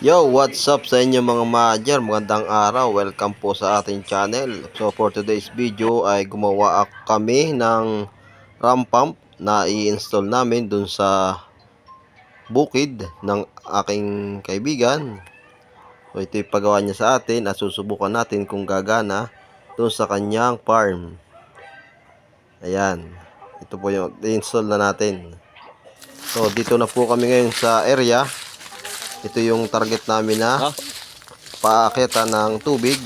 Yo, what's up sa inyo mga majer? Magandang araw. Welcome po sa ating channel. So for today's video ay gumawa kami ng ram pump na i-install namin dun sa bukid ng aking kaibigan. So ito ipagawa niya sa atin at susubukan natin kung gagana dun sa kanyang farm. Ayan. Ito po yung i-install na natin. So dito na po kami ngayon sa area. Ito yung target namin na paakita ng tubig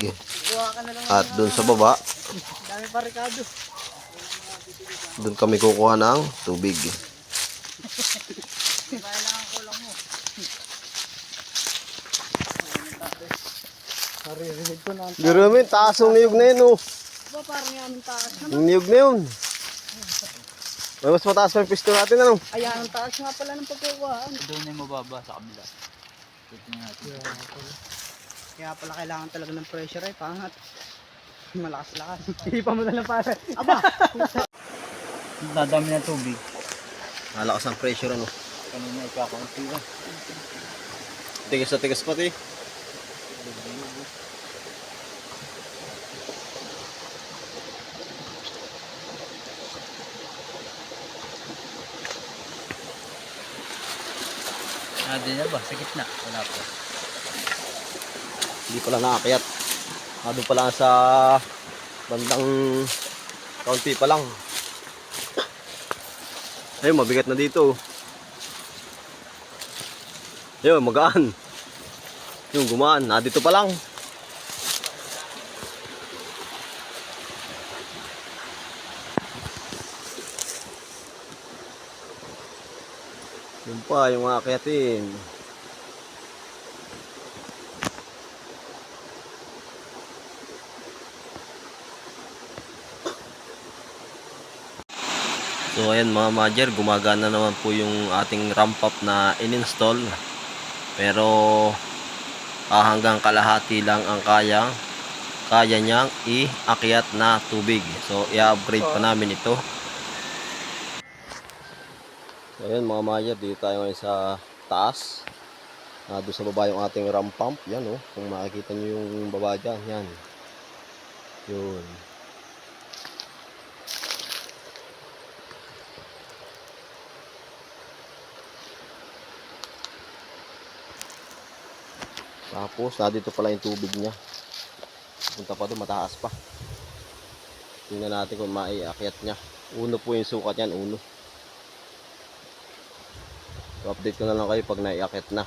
at dun sa baba dun kami kukuha ng tubig Kailangan ko lang mo. Naririnig ko na. Garamin, taas ang niyog na yun oh. Ba parang yung aming taas na. Yung niyog na yun. May mas mataas pa yung pisto natin ano. Ayan, ang taas nga pala ng pagkukuhaan. Doon na yung mababa sa kabila. Tignan natin. Kaya pala kailangan talaga ng pressure ay pangat. Malakas-lakas. Hindi pa mo na lang para. Aba! Dadami ng tubig. Malakas ang pressure ano. Kanina ikakunti ba? Tigas na tigas pati. Ah, di na ba? Sa gitna. Wala pa. Hindi pala nakakayat. Ah, doon pala sa bandang kaunti pa lang. Ayun, mabigat na dito. Ayun, magaan. Yung gumaan, na dito pa lang. Yun pa, yung mga akyatin. So ayan mga majer, gumagana naman po yung ating ramp up na in-install. Pero ah, hanggang kalahati lang ang kaya kaya niyang i-akyat na tubig. So i-upgrade pa namin ito. So ayan mga majer, dito tayo ngayon sa taas. Ah, doon sa baba yung ating ramp pump. Yan oh, kung makikita niyo yung baba dyan. Yan. Yun. Tapos, dito pala yung tubig niya. Punta pa doon, mataas pa. Tingnan natin kung maiakyat niya. Uno po yung sukat yan, uno. So, update ko na lang kayo pag naiakyat na.